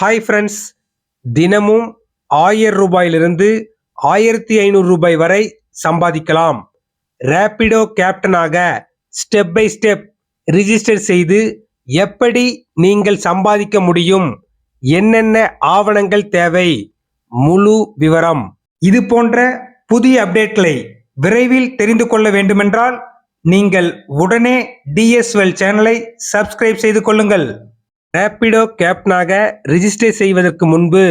Hi friends தினமும் ஆயிரம் ரூபாயிலிருந்து ஆயிரத்தி ஐநூறு ரூபாய் வரை சம்பாதிக்கலாம். ரேப்பிடோ கேப்டனாக ஸ்டெப் பை ஸ்டெப் ரிஜிஸ்டர் செய்து எப்படி நீங்கள் சம்பாதிக்க முடியும்? என்னென்ன ஆவணங்கள் தேவை? முழு விவரம். இது போன்ற புதிய அப்டேட்களை விரைவில் தெரிந்து கொள்ள வேண்டுமென்றால் நீங்கள் உடனே டிஎஸ்எல் சேனலை சப்ஸ்கிரைப் செய்து கொள்ளுங்கள். ரேப்பிடோ கேப்டனாக ரிஜிஸ்டர் செய்வதற்கு முன்பு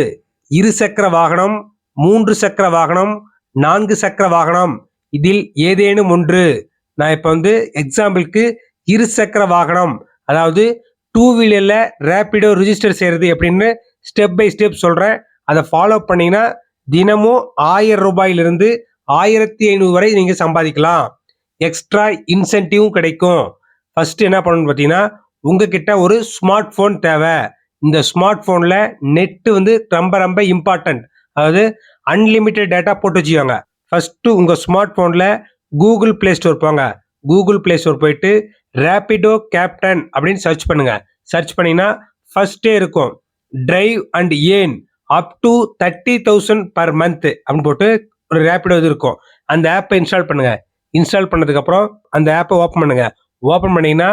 இரு சக்கர வாகனம் மூன்று சக்கர வாகனம் நான்கு சக்கர வாகனம். இதில் ஏதேனும் ஒன்று. நான் இப்போ வந்து எக்ஸாம்பிளுக்கு இரு சக்கர வாகனம். அதாவது டூ வீலரில் ரேப்பிடோ ரிஜிஸ்டர் செய்கிறது எப்படின்னு ஸ்டெப் பை ஸ்டெப் சொல்கிறேன் அதை ஃபாலோ பண்ணிங்கன்னா தினமும் ஆயிரம் ரூபாயிலிருந்து ஆயிரத்தி ஐநூறு வரை நீங்கள் சம்பாதிக்கலாம். எக்ஸ்ட்ரா இன்சென்டிவும் கிடைக்கும். ஃபஸ்ட்டு என்ன பண்ணணும்னு பார்த்தீங்கன்னா உங்ககிட்ட ஒரு ஸ்மார்ட் ஃபோன் தேவை. இந்த ஸ்மார்ட் ஃபோனில் நெட்டு வந்து ரொம்ப ரொம்ப இம்பார்ட்டன்ட் அதாவது அன்லிமிட்டெட் டேட்டா போட்டு வச்சுக்கோங்க. ஃபஸ்ட்டு உங்கள் ஸ்மார்ட் ஃபோனில் கூகுள் ப்ளே ஸ்டோர் போங்க. கூகுள் ப்ளே ஸ்டோர் போயிட்டு ரேப்பிடோ கேப்டன் அப்படின்னு சர்ச் பண்ணுங்க. சர்ச் பண்ணிங்கன்னா ஃபஸ்ட்டே இருக்கும். Drive and earn up to thirty thousand per month அப்படின்னு போட்டு ஒரு ரேப்பிடோ இது இருக்கும். அந்த ஆப்பை இன்ஸ்டால் பண்ணுங்கள் இன்ஸ்டால் பண்ணதுக்கப்புறம் அந்த ஆப்பை ஓப்பன் பண்ணுங்கள் ஓப்பன் பண்ணிங்கன்னா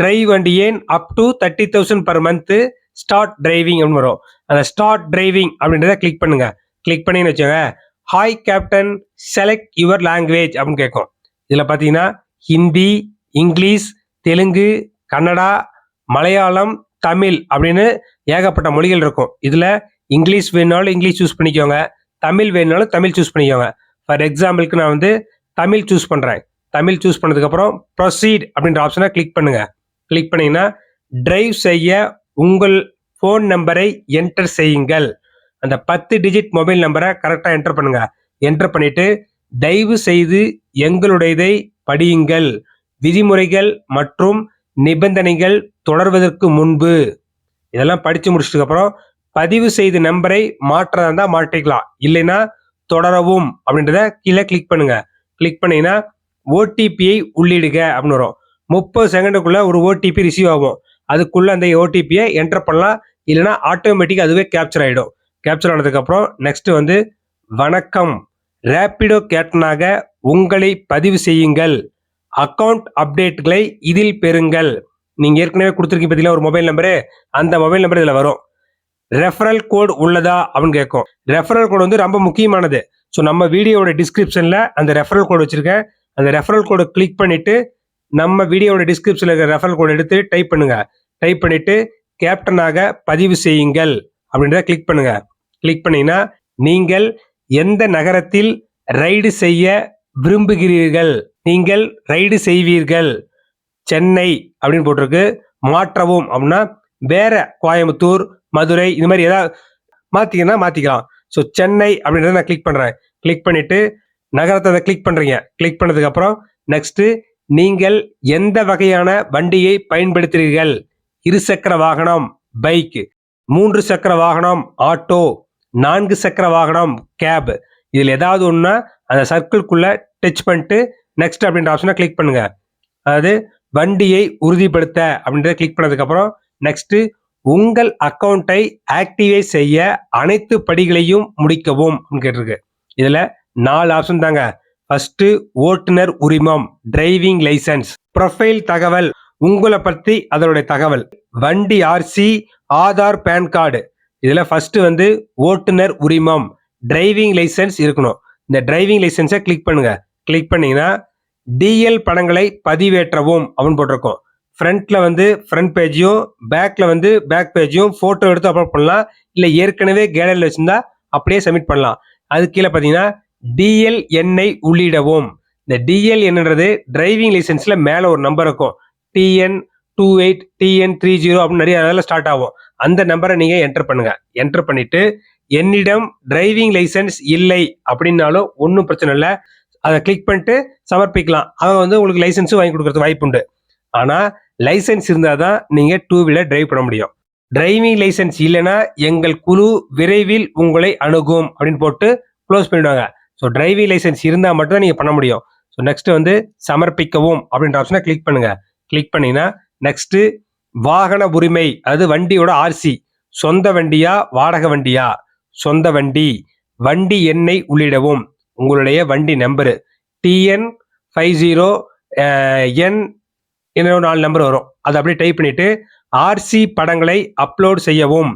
drive and earn up to thirty thousand per month start driving அப்படின்னு வரும். அந்த ஸ்டார்ட் டிரைவிங் அப்படின்றத கிளிக் பண்ணுங்க. கிளிக் பண்ணின்னு வச்சுக்கோங்க. Hi captain select your language அப்படின்னு கேட்கும். இதில் பார்த்தீங்கன்னா ஹிந்தி இங்கிலீஷ் தெலுங்கு கன்னடா மலையாளம் தமிழ் அப்படின்னு ஏகப்பட்ட மொழிகள் இருக்கும். இதில் இங்கிலீஷ் வேணுனாலும் இங்கிலீஷ் சூஸ் பண்ணிக்கோங்க. தமிழ் வேணுனாலும் தமிழ் சூஸ் பண்ணிக்கோங்க. ஃபார் எக்ஸாம்பிளுக்கு நான் வந்து தமிழ் சூஸ் பண்ணுறேன் தமிழ் சூஸ் பண்ணதுக்கப்புறம் ப்ரொசீட் அப்படின்ற ஆப்ஷனை கிளிக் பண்ணுங்கள் கிளிக் பண்ணீங்கன்னா டிரைவ் செய்ய உங்கள் ஃபோன் நம்பரை என்டர் செய்யுங்கள். அந்த பத்து டிஜிட் மொபைல் நம்பரை கரெக்டாக என்டர் பண்ணுங்க. என்டர் பண்ணிட்டு தயவு செய்து எங்களுடையதை படியுங்கள். விதிமுறைகள் மற்றும் நிபந்தனைகள் தொடர்வதற்கு முன்பு. இதெல்லாம் படித்து முடிச்சதுக்கு அப்புறம் பதிவு செய்த நம்பரை மாற்றதா இருந்தால் மாற்றிக்கலாம். இல்லைன்னா தொடரவும். அப்படின்றத கீழே கிளிக் பண்ணுங்க. கிளிக் பண்ணீங்கன்னா ஓடிபியை உள்ளிடுக அப்படின்னு வரும். முப்பது செகண்டுக்குள்ள ஒரு ஓடிபி ரிசீவ் ஆகும். அதுக்குள்ள அந்த ஓடிபியை என்டர் பண்ணலாம். இல்லைன்னா ஆட்டோமேட்டிக்காக அதுவே கேப்சர் ஆகிடும் கேப்சர் ஆனதுக்கப்புறம் நெக்ஸ்ட் வந்து வணக்கம். ரேப்பிடோ கேப்டனாக உங்களை பதிவு செய்யுங்கள். அக்கவுண்ட் அப்டேட்களை இதில் பெறுங்கள். நீங்கள் ஏற்கனவே கொடுத்துருக்கீங்க பார்த்தீங்களா ஒரு மொபைல் நம்பரு அந்த மொபைல் நம்பர் இதில் வரும். ரெஃபரல் கோட் உள்ளதா அப்படின்னு கேட்கும். ரெஃபரல் கோடு வந்து ரொம்ப முக்கியமானது. ஸோ நம்ம வீடியோவோட டிஸ்கிரிப்ஷனில் அந்த ரெஃபரல் கோடு வச்சுருக்கேன். அந்த ரெஃபரல் கோடை கிளிக் பண்ணிவிட்டு நம்ம வீடியோவோட டிஸ்கிரிப்ஷனில் இருக்கிற ரெஃபரல் கோட் எடுத்து டைப் பண்ணுங்க. டைப் பண்ணிவிட்டு கேப்டனாக பதிவு செய்யுங்கள். அப்படின்றத கிளிக் பண்ணுங்க. கிளிக் பண்ணீங்கன்னா நீங்கள் எந்த நகரத்தில் ரைடு செய்ய விரும்புகிறீர்கள்? நீங்கள் ரைடு செய்வீர்கள். சென்னை அப்படின்னு போட்டிருக்கு. மாற்றவும் அப்படின்னா வேற கோயம்புத்தூர் மதுரை இது மாதிரி ஏதாவது மாற்றிங்கன்னா மாற்றிக்கலாம் ஸோ சென்னை அப்படின்றத நான் கிளிக் பண்ணுறேன் கிளிக் பண்ணிவிட்டு நகரத்தை அதை கிளிக் பண்ணுறீங்க கிளிக் பண்ணதுக்கப்புறம் நெக்ஸ்ட்டு நீங்கள் எந்த வகையான வண்டியை பயன்படுத்துகிறீர்கள்? இருசக்கர வாகனம் பைக் மூன்று சக்கர வாகனம் ஆட்டோ நான்கு சக்கர வாகனம் கேப் இதில் ஏதாவது ஒன்றுனா அந்த சர்க்கிள்குள்ளே டச் பண்ணிட்டு நெக்ஸ்ட் அப்படின்ற ஆப்ஷனை கிளிக் பண்ணுங்க. அதாவது வண்டியை உறுதிப்படுத்த அப்படின்றத கிளிக் பண்ணதுக்கப்புறம் நெக்ஸ்ட்டு உங்கள் அக்கௌண்ட்டை ஆக்டிவேட் செய்ய அனைத்து படிகளையும் முடிக்கவும் அப்படின்னு கேட்டிருக்கு. இதில் நாலு ஆப்ஷன் தாங்க. ஃபர்ஸ்ட் ஓட்டுநர் உரிமம் டிரைவிங் லைசன்ஸ் ப்ரொஃபைல் தகவல் உங்களை பற்றி அதனுடைய தகவல். வண்டி ஆர்சி ஆதார் பேன் கார்டு இதில் ஃபஸ்ட்டு வந்து ஓட்டுநர் உரிமம் டிரைவிங் லைசன்ஸ் இருக்கணும். இந்த டிரைவிங் லைசன்ஸை கிளிக் பண்ணுங்க. கிளிக் பண்ணிங்கன்னா டிஎல் படங்களை பதிவேற்றவும் அப்படின்னு போட்டிருக்கோம். ஃப்ரண்ட்ல வந்து ஃப்ரண்ட் பேஜையும் பேக்ல வந்து பேக் பேஜையும் ஃபோட்டோ எடுத்து அப்லோட் பண்ணலாம். இல்லை ஏற்கனவே கேலரியில் வச்சிருந்தா அப்படியே சப்மிட் பண்ணலாம். அது கீழே பார்த்தீங்கன்னா டிஎல் எண்ணை உள்ளிடவும். இந்த டிஎல் என்னன்றது டிரைவிங் லைசன்ஸில் மேலே ஒரு நம்பர் இருக்கும். TN two eight TN three zero அப்படின்னு நிறைய அதில் ஸ்டார்ட் ஆகும். அந்த நம்பரை நீங்கள் என்டர் பண்ணுங்கள் என்டர் பண்ணிவிட்டு என்னிடம் டிரைவிங் லைசன்ஸ் இல்லை அப்படின்னாலும் ஒன்றும் பிரச்சனை இல்லை. அதை கிளிக் பண்ணிட்டு சமர்ப்பிக்கலாம். அவங்க வந்து உங்களுக்கு லைசன்ஸும் வாங்கி கொடுக்கறது வாய்ப்பு உண்டு. ஆனால் லைசன்ஸ் இருந்தால் தான் நீங்கள் டூ வீலர் டிரைவ் பண்ண முடியும். டிரைவிங் லைசன்ஸ் இல்லைன்னா எங்கள் குழு விரைவில் உங்களை அணுகும் அப்படின்னு போட்டு க்ளோஸ் பண்ணிடுவாங்க. ஸோ டிரைவிங் லைசன்ஸ் இருந்தால் மட்டும்தான் நீங்கள் பண்ண முடியும். ஸோ நெக்ஸ்ட் வந்து சமர்ப்பிக்கவும் அப்படின்ற ஆப்ஷனை கிளிக் பண்ணுங்க. கிளிக் பண்ணீங்கன்னா நெக்ஸ்ட்டு வாகன உரிமை அது வண்டியோட ஆர்சி சொந்த வண்டியா வாடகை வண்டியா? சொந்த வண்டி. வண்டி எண்ணை உள்ளிடவும். உங்களுடைய வண்டி number TN five zero N இன்னொரு நாலு நம்பர் வரும். அதை அப்படியே டைப் பண்ணிவிட்டு ஆர்சி படங்களை அப்லோட் செய்யவும்.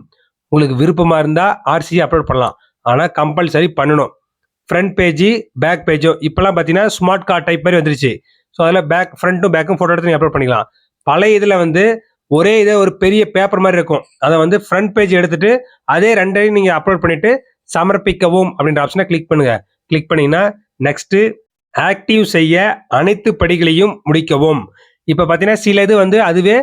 உங்களுக்கு விருப்பமாக இருந்தால் ஆர்சி அப்லோட் பண்ணலாம். ஆனால் கம்பல்சரி பண்ணணும். ஃப்ரண்ட் பேஜ் பேக் பேஜோ இப்போலாம் பார்த்தீங்கன்னா ஸ்மார்ட் கார்ட் டைப் மாதிரி வந்துருச்சு. ஸோ அதில் பேக் ஃப்ரண்ட்டும் பேக்கும் ஃபோட்டோ எடுத்து நீங்கள் அப்லோட் பண்ணிக்கலாம். பழைய இதில் வந்து ஒரே இதை ஒரு பெரிய பேப்பர் மாதிரி இருக்கும். அதை வந்து ஃப்ரண்ட் பேஜ் எடுத்துட்டு அதே ரெண்டையும் நீங்கள் அப்லோட் பண்ணிட்டு சமர்ப்பிக்கவும் அப்படின்ற ஆப்ஷனை கிளிக் பண்ணுங்க. கிளிக் பண்ணீங்கன்னா நெக்ஸ்ட்டு ஆக்டிவ் செய்ய அனைத்து படிகளையும் முடிக்கவும். இப்போ பார்த்தீங்கன்னா சில இது வந்து அதுவே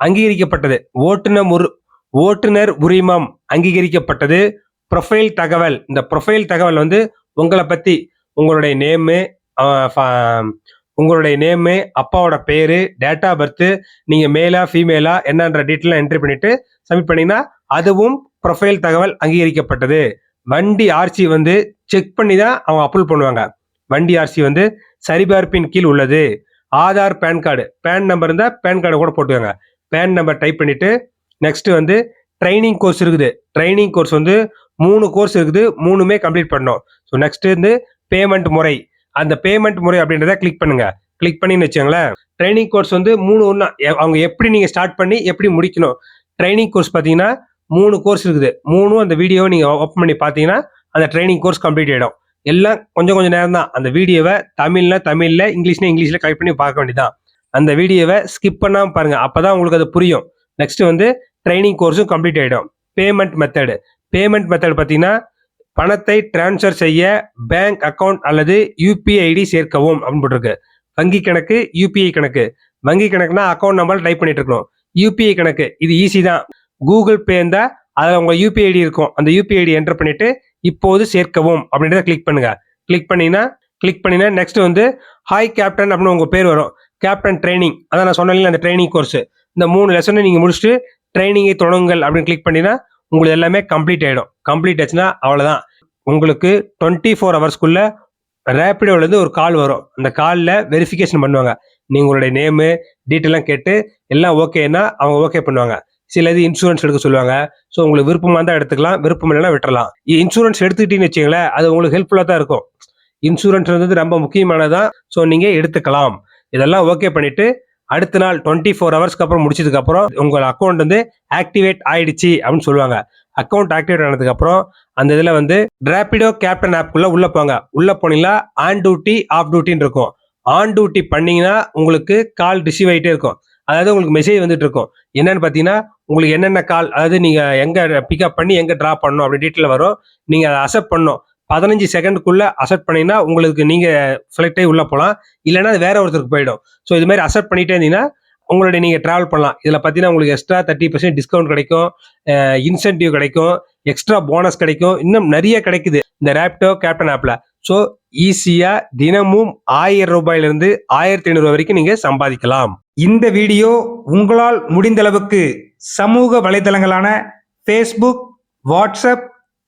அங்கீகரிக்கப்பட்டது. ஓட்டுநர் உரு ஓட்டுநர் உரிமம் அங்கீகரிக்கப்பட்டது. ப்ரொஃபைல் தகவல் இந்த ப்ரொஃபைல் தகவல் வந்து உங்களை பற்றி உங்களுடைய நேமு உங்களுடைய நேமு அப்பாவோட பேரு டேட் ஆஃப் பர்த்து நீங்கள் மேலா ஃபீமேலா என்னன்ற டீட்டெயிலாம் என்ட்ரி பண்ணிட்டு சப்மிட் பண்ணீங்கன்னா அதுவும் ப்ரொஃபைல் தகவல் அங்கீகரிக்கப்பட்டது. வண்டி ஆர்சி வந்து செக் பண்ணி தான் அவங்க அப்ரூவ் பண்ணுவாங்க. வண்டி ஆர்சி வந்து சரிபார்ப்பின் கீழ் உள்ளது. Aadhaar PAN card PAN number இருந்தால் பேன் கார்டு கூட போட்டுவாங்க பேன் நம்பர் டைப் பண்ணிட்டு நெக்ஸ்ட் வந்து ட்ரைனிங் கோர்ஸ் இருக்குது. ட்ரைனிங் கோர்ஸ் வந்து மூணு கோர்ஸ் இருக்குது. மூணுமே கம்ப்ளீட் பண்ணோம் ஸோ நெக்ஸ்ட் வந்து பேமெண்ட் முறை. அந்த பேமெண்ட் முறை அப்படின்றத கிளிக் பண்ணுங்க. கிளிக் பண்ணின்னு வச்சுங்களேன் ட்ரைனிங் கோர்ஸ் வந்து மூணு ஒன்றா அவங்க எப்படி நீங்கள் ஸ்டார்ட் பண்ணி எப்படி முடிக்கணும்? ட்ரைனிங் கோர்ஸ் பார்த்தீங்கன்னா மூணு கோர்ஸ் இருக்குது. மூணும் அந்த வீடியோவை நீங்கள் ஓப்பன் பண்ணி பார்த்தீங்கன்னா அந்த ட்ரைனிங் கோர்ஸ் கம்ப்ளீட் ஆகிடும் எல்லாம் கொஞ்சம் கொஞ்சம் நேரம் தான். அந்த வீடியோவை தமிழில் தமிழில் இங்கிலீஷ்ல இங்கிலீஷில் கலெக்ட் பண்ணி பார்க்க வேண்டியதான் அந்த வீடியோவை ஸ்கிப் பண்ணாமல் பாருங்கள் அப்போ தான் உங்களுக்கு அது புரியும். நெக்ஸ்ட் வந்து ட்ரைனிங் கோர்ஸும் கம்ப்ளீட் ஆகிடும் பேமெண்ட் மெத்தடு பேமெண்ட் மெத்தட் பார்த்தீங்கன்னா பணத்தை டிரான்ஸ்ஃபர் செய்ய பேங்க் அக்கௌண்ட் அல்லது யூபிஐ ஐடி சேர்க்கவும் அப்படின்னு போட்டிருக்கு. வங்கி கணக்கு யூபிஐ கணக்கு. வங்கி கணக்குனா அக்கௌண்ட் நம்பர் டைப் பண்ணிட்டு இருக்கணும். யூபிஐ கணக்கு இது ஈஸி தான். கூகுள் பே இருந்தால் அதில் உங்கள் யூபிஐ ஐடி இருக்கும். அந்த யூபிஐ ஐடி என்டர் பண்ணிட்டு இப்போது சேர்க்கவும் அப்படின்றத கிளிக் பண்ணுங்க. கிளிக் பண்ணினா கிளிக் பண்ணினா நெக்ஸ்ட் வந்து ஹாய் கேப்டன் அப்படின்னு உங்கள் பேர் வரும். கேப்டன் ட்ரைனிங் அதான் நான் சொன்னேன் அந்த ட்ரைனிங் கோர்ஸ் இந்த மூணு லெசனை நீங்கள் முடிச்சுட்டு ட்ரைனிங்கை தொடங்குங்கள் அப்படின்னு கிளிக் பண்ணினா உங்களுக்கு எல்லாமே கம்ப்ளீட் ஆகிடும் கம்ப்ளீட் ஆச்சுன்னா அவ்வளோதான் உங்களுக்கு டுவெண்ட்டி ஃபோர் ஹவர்ஸ்க்குள்ள ரேப்பிடோலேருந்து ஒரு கால் வரும். அந்த காலில் வெரிஃபிகேஷன் பண்ணுவாங்க. நீங்கள் உங்களுடைய நேமு டீட்டெயிலாம் கேட்டு எல்லாம் ஓகேன்னா அவங்க ஓகே பண்ணுவாங்க. சில இது இன்சூரன்ஸ் எடுக்க சொல்லுவாங்க. ஸோ உங்களுக்கு விருப்பமாக இருந்தால் எடுத்துக்கலாம் விருப்பம் இல்லைன்னா விட்டுறலாம். இன்சூரன்ஸ் எடுத்துக்கிட்டீங்கன்னு வச்சிங்களேன் அது உங்களுக்கு ஹெல்ப்ஃபுல்லாக தான் இருக்கும். இன்சூரன்ஸ் வந்து ரொம்ப முக்கியமானதான் ஸோ நீங்கள் எடுத்துக்கலாம். இதெல்லாம் ஓகே பண்ணிவிட்டு அடுத்த நாள் டுவெண்ட்டி ஃபோர் ஹவர்ஸ்க்கு அப்புறம் முடிச்சதுக்கு அப்புறம் உங்கள் அக்கௌண்ட் வந்து ஆக்டிவேட் ஆயிடுச்சு அப்படின்னு சொல்லுவாங்க. அக்கௌண்ட் ஆக்டிவேட் ஆனதுக்கு அப்புறம் அந்த இதில் வந்து ரேபிடோ கேப்டன் ஆப்குள்ள உள்ள போங்க. உள்ள போனீங்கன்னா ஆன் டியூட்டி ஆஃப் டியூட்டின்னு இருக்கும். ஆன் டியூட்டி பண்ணீங்கன்னா உங்களுக்கு கால் ரிசீவ் ஆகிட்டே இருக்கும். அதாவது உங்களுக்கு மெசேஜ் வந்துட்டு இருக்கும். என்னன்னு பார்த்தீங்கன்னா உங்களுக்கு என்னென்ன கால் அதாவது நீங்கள் எங்கே பிக்கப் பண்ணி எங்கே ட்ராப் பண்ணணும் அப்படி டீட்டெயில் வரும். நீங்கள் அதை அக்செப்ட் பண்ணணும். பதினஞ்சு செகண்டுக்குள்ள அக்செப்ட் பண்ணினா உங்களுக்கு நீங்கள் ஃப்ளைட்டே உள்ளே போகலாம் இல்லைன்னா அது வேற ஒருத்தருக்கு போயிடும். ஸோ இது மாதிரி அக்செப்ட் பண்ணிட்டே இருந்தீங்கன்னா உங்களுடைய நீங்கள் ட்ராவல் பண்ணலாம். இதில் பார்த்தீங்கன்னா உங்களுக்கு எக்ஸ்ட்ரா தேர்ட்டி பர்சன்ட் டிஸ்கவுண்ட் கிடைக்கும். இன்சென்டிவ் கிடைக்கும். எக்ஸ்ட்ரா போனஸ் கிடைக்கும். இன்னும் நிறைய கிடைக்குது. இந்த ரேப்டோ கேப்டன் ஆப்பில் ஸோ ஈஸியாக தினமும் ஆயிரம் ரூபாயிலிருந்து ஆயிரத்தி ஐநூறு வரைக்கும் நீங்கள் சம்பாதிக்கலாம். இந்த வீடியோ உங்களால் முடிந்த அளவுக்கு சமூக வலைதளங்களான ஃபேஸ்புக் வாட்ஸ்அப்